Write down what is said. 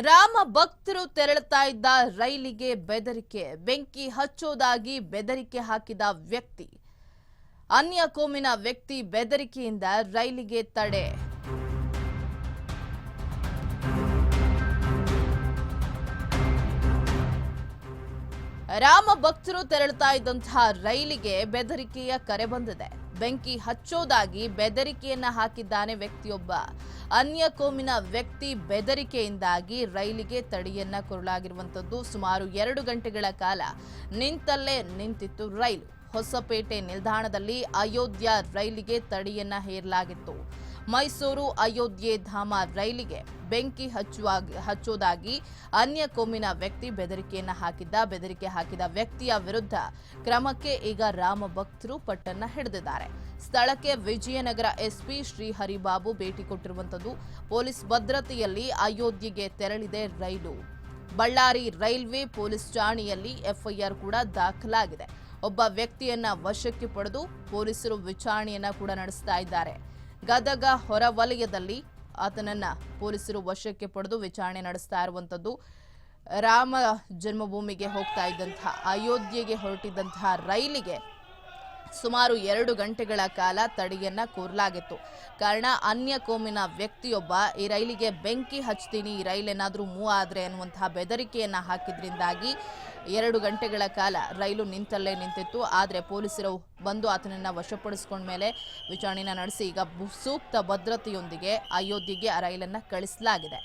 ರಾಮ ಭಕ್ತರು ತೆರಳುತ್ತಾ ಇದ್ದ ರೈಲಿಗೆ ಬೆದರಿಕೆ, ಬೆಂಕಿ ಹಚ್ಚೋದಾಗಿ ಬೆದರಿಕೆ ಹಾಕಿದ ವ್ಯಕ್ತಿ. ಅನ್ಯ ಕೋಮಿನ ವ್ಯಕ್ತಿ ಬೆದರಿಕೆಯಿಂದ ರೈಲಿಗೆ ತಡೆ. ರಾಮ ಭಕ್ತರು ತೆರಳುತ್ತಾ ಇದ್ದಂತಹ ರೈಲಿಗೆ ಬೆದರಿಕೆಯ ಕರೆ ಬಂದಿದೆ. ಬೆಂಕಿ ಹಚ್ಚೋದಾಗಿ ಬೆದರಿಕೆಯನ್ನ ಹಾಕಿದ್ದಾನೆ ವ್ಯಕ್ತಿಯೊಬ್ಬ. ಅನ್ಯ ಕೋಮಿನ ವ್ಯಕ್ತಿ ಬೆದರಿಕೆಯಿಂದಾಗಿ ರೈಲಿಗೆ ತಡಿಯನ್ನ ಕೊರಲಾಗಿರುವಂತದ್ದು ಸುಮಾರು ಎರಡು ಗಂಟೆಗಳ ಕಾಲ ನಿಂತಲ್ಲೇ ನಿಂತಿತ್ತು ರೈಲು. ಹೊಸಪೇಟೆ ನಿಲ್ದಾಣದಲ್ಲಿ ಅಯೋಧ್ಯ ರೈಲಿಗೆ ತಡಿಯನ್ನ ಹೇರಲಾಗಿತ್ತು. ಮೈಸೂರು ಅಯೋಧ್ಯೆ ಧಾಮ ರೈಲಿಗೆ ಬೆಂಕಿ ಹಚ್ಚುವ ಹಚ್ಚೋದಾಗಿ ಅನ್ಯ ಕೋಮಿನ ವ್ಯಕ್ತಿ ಬೆದರಿಕೆಯನ್ನ ಹಾಕಿದ್ದ, ಬೆದರಿಕೆ ಹಾಕಿದ ವ್ಯಕ್ತಿಯ ವಿರುದ್ಧ ಕ್ರಮಕ್ಕೆ ಈಗ ರಾಮ ಭಕ್ತರು ಪಟ್ಟನ್ನ ಹಿಡಿದಿದ್ದಾರೆ. ಸ್ಥಳಕ್ಕೆ ವಿಜಯನಗರ ಎಸ್ಪಿ ಶ್ರೀ ಹರಿಬಾಬು ಭೇಟಿ ಕೊಟ್ಟಿರುವಂತದ್ದು ಪೊಲೀಸ್ ಭದ್ರತೆಯಲ್ಲಿ ಅಯೋಧ್ಯೆಗೆ ತೆರಳಿದೆ ರೈಲು. ಬಳ್ಳಾರಿ ರೈಲ್ವೆ ಪೊಲೀಸ್ ಠಾಣೆಯಲ್ಲಿ ಎಫ್ಐಆರ್ ಕೂಡ ದಾಖಲಾಗಿದೆ. ಒಬ್ಬ ವ್ಯಕ್ತಿಯನ್ನ ವಶಕ್ಕೆ ಪಡೆದು ಪೊಲೀಸರು ವಿಚಾರಣೆಯನ್ನ ಕೂಡ ನಡೆಸ್ತಾ ಇದ್ದಾರೆ. ಗದಗ ಹೊರವಲಯದಲ್ಲಿ ಆತನನ್ನ ಪೊಲೀಸರು ವಶಕ್ಕೆ ಪಡೆದು ವಿಚಾರಣೆ ನಡೆಸ್ತಾ ಇರುವಂಥದ್ದು ರಾಮ ಜನ್ಮಭೂಮಿಗೆ ಹೋಗ್ತಾ ಇದ್ದಂತಹ ಅಯೋಧ್ಯೆಗೆ ಹೊರಟಿದ್ದಂತಹ ರೈಲಿಗೆ ಸುಮಾರು ಎರಡು ಗಂಟೆಗಳ ಕಾಲ ತಡೆಯನ್ನ ಕೋರಲಾಗಿತ್ತು. ಕಾರಣ, ಅನ್ಯ ಕೋಮಿನ ವ್ಯಕ್ತಿಯೊಬ್ಬ, ಈ ರೈಲಿಗೆ ಬೆಂಕಿ ಹಚ್ತೀನಿ, ಈ ರೈಲ್ ಏನಾದರೂ ಮೂವ್ ಆದ್ರೆ ಅನ್ನುವಂತಹ ಬೆದರಿಕೆಯನ್ನ ಹಾಕಿದ್ರಿಂದಾಗಿ ಎರಡು ಗಂಟೆಗಳ ಕಾಲ ರೈಲು ನಿಂತಲ್ಲೇ ನಿಂತಿತ್ತು. ಆದರೆ ಪೊಲೀಸರು ಬಂದು ಆತನನ್ನ ವಶಪಡಿಸಿಕೊಂಡ ಮೇಲೆ ವಿಚಾರಣೆನ ನಡೆಸಿ ಈಗ ಸೂಕ್ತ ಭದ್ರತೆಯೊಂದಿಗೆ ಅಯೋಧ್ಯೆಗೆ ಆ ರೈಲನ್ನ ಕಳಿಸಲಾಗಿದೆ.